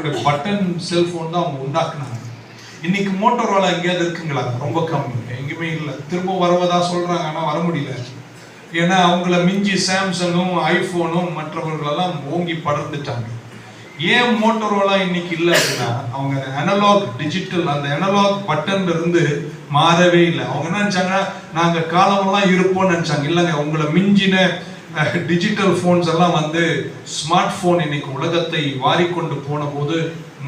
இருக்கக்கூடிய button cellphone தான் அவங்க உண்டாக்குனாங்க. இன்னைக்கு மோட்டோரோலா எங்கேயாவது இருக்குங்களா? ரொம்ப கம்மி. எங்கேயுமே இல்லை. திரும்ப வருவதா சொல்றாங்க ஆனால் வர முடியல. ஏன்னா அவங்கள மிஞ்சி சாம்சங்கும் ஐபோனும் மற்றவர்களெல்லாம் ஓங்கி படர்ந்துட்டாங்க. ஏன் மோட்டோரோலா இன்னைக்கு இல்லை அப்படின்னா அவங்க அனலாக் டிஜிட்டல் அந்த அனலாக் பட்டன்ல இருந்து மாறவே இல்லை. அவங்க என்ன நினைச்சாங்க? நாங்கள் காலமெல்லாம் இருப்போம்னு நினைச்சாங்க. இல்லைங்க உங்களை மிஞ்சின டிஜிட்டல் ஃபோன்ஸ் எல்லாம் வந்து ஸ்மார்ட் ஃபோன் இன்னைக்கு உலகத்தை வாரிக்கொண்டு போன போது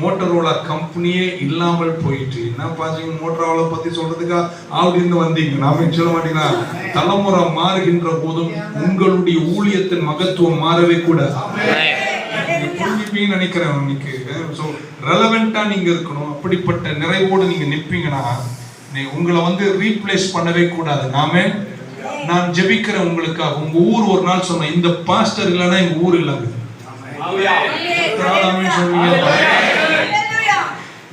மோட்டரோலா கம்பெனியே இல்லாமல் போயிட்டு என்ன பார்த்தீங்க மோட்டரோலா பத்தி சொல்றதுக்கா ஆளுந்து வந்தீங்க? நாம சொல்ல மாட்டீங்களா? தலைமுறை மாறுகின்ற போதும் உங்களுடைய ஊழியத்தின் மகத்துவம் மாறவே கூடாது நீங்க நினைக்கிறேன் இன்னைக்கு ஸோ ரெலவெண்டா நீங்க இருக்கணும். அப்படிப்பட்ட நிறைவோடு நீங்க நிற்பீங்கன்னா நீ உங்களை வந்து ரீப்ளேஸ் பண்ணவே கூடாது. நாமே நான் ஜெபிக்கிற உங்களுக்காக உங்க ஊர் ஒரு நாள் சொன்னேன் இந்த பாஸ்டர் இல்லைன்னா எங்க ஊர் இல்லைங்க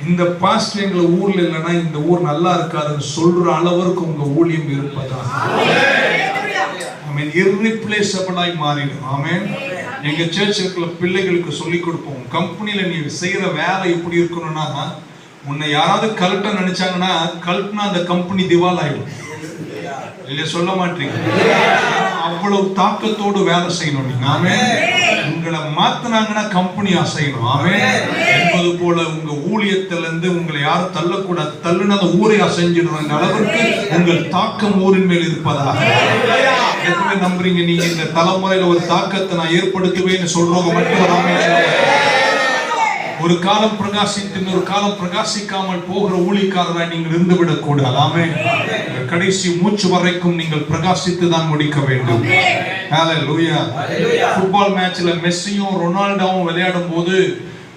இந்த பாஸ்டர் எங்களை ஊர்ல இல்லைன்னா இந்த ஊர் நல்லா இருக்காதுன்னு சொல்ற அளவிற்கு உங்க ஊழியம் இருப்பதா ஆமென் இர்ரிப்ளேசபிளாய் மாறிடும். ஆமேன் எங்க சர்ச் இருக்கிற பிள்ளைகளுக்கு சொல்லி கொடுப்போம். கம்பெனில நீ செய்யற வேலை எப்படி இருக்கணும்னா உன்னை யாராவது கழட்ட நினைச்சாங்கன்னா கழட்டினா அந்த கம்பெனி திவால் ஆயிடும் இல்ல சொல்ல மாட்டீங்க. அவ்வளவு தாக்கத்தோடு வேலை செய்யணும் நீங்க. ஆமென். உங்களை மாத்துனாங்கன்னா கம்பெனி அசையணும் ஆமென். என்பது போல உங்க ஊழியத்துல இருந்து உங்களை யாரும் தள்ளக்கூடாது. தள்ளுனா அந்த ஊரை அசைஞ்சிடும் அந்த அளவிற்கு உங்கள் தாக்கம் ஊரின் மேல் இருப்பதாக. எத்தனை நம்புறீங்க நீங்க? இந்த தலைமுறையில ஒரு தாக்கத்தை நான் ஏற்படுத்துவேன்னு சொல்றவங்க மட்டும் ஒரு. ஒரு காலம் பிரகாசித்து இன்னொரு காலம் பிரகாசிக்காமல் போகிற ஊழியக்காரராய் நீங்கள் இருந்து விடக்கூடாது. ஆமென். உங்கள் கடைசி மூச்சு வரைக்கும் நீங்கள் பிரகாசித்து தான் முடிக்க வேண்டும். ஃபுட்பால் மேட்ச்ல மெஸ்ஸியும் ரொனால்டோவும் விளையாடும் போது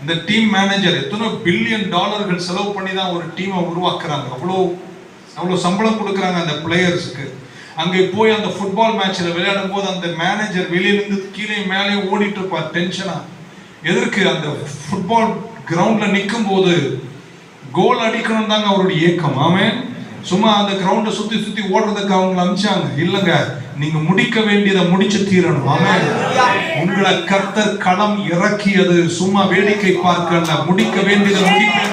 இந்த டீம் மேனேஜர் எத்தனை பில்லியன் டாலர்கள் செலவு பண்ணி தான் ஒரு டீமை உருவாக்குறாங்க. அவ்வளோ அவ்வளோ சம்பளம் கொடுக்குறாங்க அந்த பிளேயர்ஸுக்கு அங்கே போய் அந்த ஃபுட்பால் மேட்ச்ல விளையாடும் போது அந்த மேனேஜர் வெளியிலிருந்து கீழே மேலே ஓடிட்டு இருப்பார். டென்ஷனா எதற்கு அந்த ஃபுட்பால் கிரவுண்டில் நிற்கும் போது கோல் அடிக்கணும் தாங்க அவருடைய இயக்கம் ஆமென். சும்மா அந்த கிரவுண்டை சுத்தி சுத்தி ஓடுறதுக்கு அவங்க அமிச்சாங்க இல்லைங்க நீங்க முடிக்க வேண்டியதை முடிச்சு தீரணும். ஆமென். உங்களை கர்த்தர் களம் இறக்கியது. சும்மா வேடிக்கை பார்க்கல. முடிக்க வேண்டியதை முடிக்க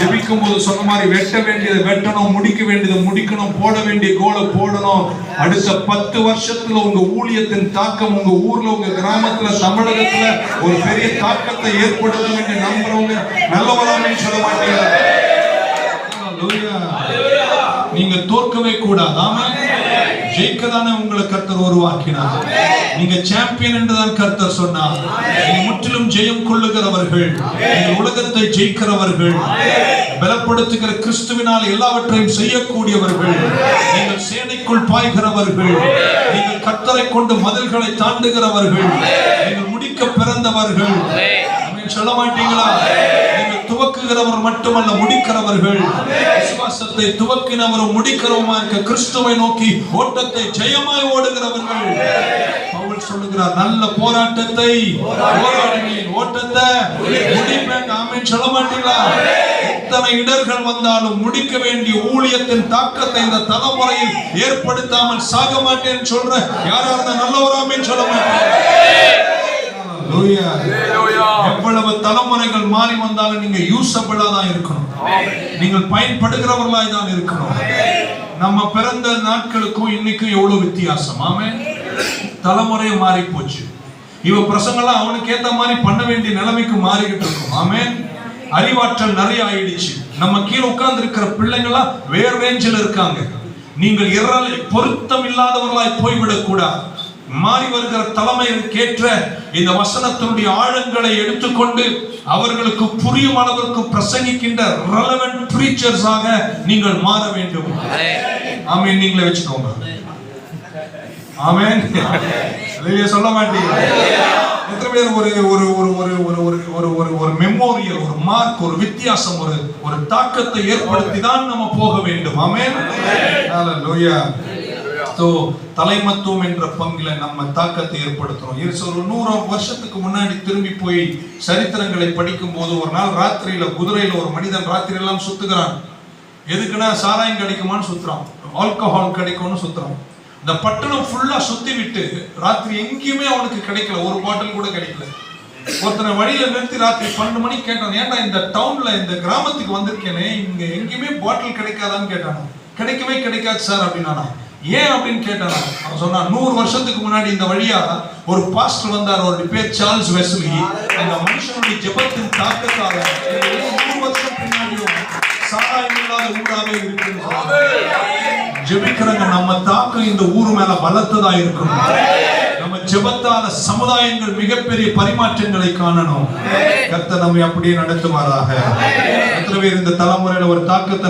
ஜெபிக்கும் போது சொன்ன மாதிரி வெட்ட வேண்டியதை வெட்டணும் முடிக்க வேண்டியதை முடிக்கணும் போட வேண்டிய கோலை போடணும். அடுத்த பத்து வருஷத்துல உங்க ஊழியத்தின் தாக்கம் உங்க ஊர்ல உங்க கிராமத்துல தமிழகத்துல ஒரு பெரிய தாக்கத்தை ஏற்படுத்தும் என்று நம்புறவங்க நல்லவராமே சொல்ல மாட்டீங்க நீங்க தோற்கவே கூடாது. ஆமா ஜெயிக்க தானே உங்களை கத்தர் உருவாக்கினார். நீங்க சாம்பியன் என்றுதான் கர்த்தர் சொன்னார். முற்றிலும் ஜெயம் கொள்ளுகிறவர்கள். உலகத்தை ஜெயிக்கிறவர்கள். பலப்படுத்துகிற கிறிஸ்துவினால் எல்லாவற்றையும் செய்யக்கூடியவர்கள். நீங்கள் சேனைக்குள் பாய்கிறவர்கள். நீங்கள் கர்த்தரை கொண்டு மதில்களை தாண்டுகிறவர்கள். நீங்கள் முடிக்க பிறந்தவர்கள். சொல்ல மாட்டீங்களா? துவக்குகிறவர் மட்டுமல்ல முடிக்கிறவர்கள். விசுவாசத்தை துவக்கினவரும் முடிக்கிறவமா இருக்க கிறிஸ்துவை நோக்கி ஓட்டத்தை ஜெயமாய் ஓடுகிறவர்கள். பவுல் சொல்லுகிறார் நல்ல போராட்டத்தை போராடுகிறேன். ஓட்டத்தை முடிப்பேன். ஆமென். சொல்ல மாட்டீங்களா? எத்தனை இடர்கள் வந்தாலும் முடிக்க வேண்டிய ஊழியத்தின் தாக்கத்தை இந்த தலைமுறையில் ஏற்படுத்தாமல் சாக மாட்டேன் சொல்ற யாரா இருந்தா நல்லவராமேன்னு சொல்ல மாட்டேன் எவ்வளவு தலைமுறைகள் மாறி வந்தாலும் நீங்க யூஸபிளா தான் இருக்கணும். நீங்கள் பயன்படுகிறவர்களாய் தான் இருக்கணும். நம்ம பிறந்த நாட்களுக்கும் இன்னைக்கும் எவ்வளவு வித்தியாசம்? ஆமே தலைமுறை மாறி போச்சு இவ பிரசங்கெல்லாம் அவனுக்கு ஏத்த மாதிரி பண்ண வேண்டிய நிலைமைக்கு மாறிக்கிட்டு இருக்கும். ஆமே அறிவாற்றல் நிறைய ஆயிடுச்சு. நம்ம கீழே உட்கார்ந்து இருக்கிற பிள்ளைங்களாம் வேற ரேஞ்சில் இருக்காங்க. நீங்கள் இரலை பொருத்தம் இல்லாதவர்களாய் போய்விடக் கூடாது மாறி வருகிற தலைமையிற்கேற்ற இந்த வசனத்தினுடைய ஆழங்களை எடுத்துக்கொண்டு அவர்களுக்கு புரியும் அளவிற்கு பிரசங்கிக்கின்ற ரெலவென்ட் பிரீச்சர்ஸாக நீங்கள் மாற வேண்டும். ஆமென். நீங்களே வச்சுக்கோங்க. ஆமென். சொல்ல மாட்டீங்க. எத்தனை பேர் ஒரு ஒரு ஒரு ஒரு ஒரு ஒரு ஒரு ஒரு ஒரு மெமோரியல் ஒரு மார்க் ஒரு வித்தியாசம் ஒரு ஒரு தாக்கத்தை ஏற்படுத்தி தான் நம்ம போக வேண்டும். ஆமென். லோயா ஸோ தலைமத்துவம் என்ற பங்கில நம்ம தாக்கத்தை ஏற்படுத்துறோம். இது ஒரு நூறு வருஷத்துக்கு முன்னாடி திரும்பி போய் சரித்திரங்களை படிக்கும் போது ஒரு நாள் ராத்திரியில குதிரையில ஒரு மனிதன் ராத்திரி எல்லாம் சுத்துகிறான். எதுக்குன்னா சாராயம் கிடைக்குமான்னு சுத்துறான். ஆல்கஹால் கிடைக்கும்னு சுத்துறான். இந்த பட்டணம் ஃபுல்லா சுத்தி விட்டு ராத்திரி எங்கேயுமே அவனுக்கு கிடைக்கல. ஒரு பாட்டில் கூட கிடைக்கல. ஒருத்தனை வழியில நிறுத்தி ராத்திரி பன்னெண்டு மணிக்கு கேட்டான் ஏன்டா இந்த டவுன்ல இந்த கிராமத்துக்கு வந்திருக்கேனே? இங்க எங்கேயுமே பாட்டில் கிடைக்காதான்னு கேட்டானா? கிடைக்கவே கிடைக்காது சார் அப்படின்னா ஏன் அப்படின்னு கேட்டானா அவன் சொன்னான் நூறு வருஷத்துக்கு முன்னாடி இந்த வழியா ஒரு பாஸ்டர் வந்தார் அவருடைய பேர் சார்ல்ஸ் வெஸ்லி. அந்த மனுஷனுடைய ஜெபத்தின் தாக்கத்தால நூறு வருஷம் பின்னாடியும் சாராயம் இல்லாத ஊராகவே இருக்குன்னு ஜெபிக்கிறவங்க நம்ம தாக்கம் இந்த ஊர் மேல பலத்ததா இருக்கணும் நம்ம ஜெபத்தால சமுதாயங்கள் மிகப்பெரிய பரிமாற்றங்களை காணணும். கர்த்தர் நம்மை அப்படியே நடத்துவாராக. எத்தனை பேர் இந்த தலைமுறையில ஒரு தாக்கத்தை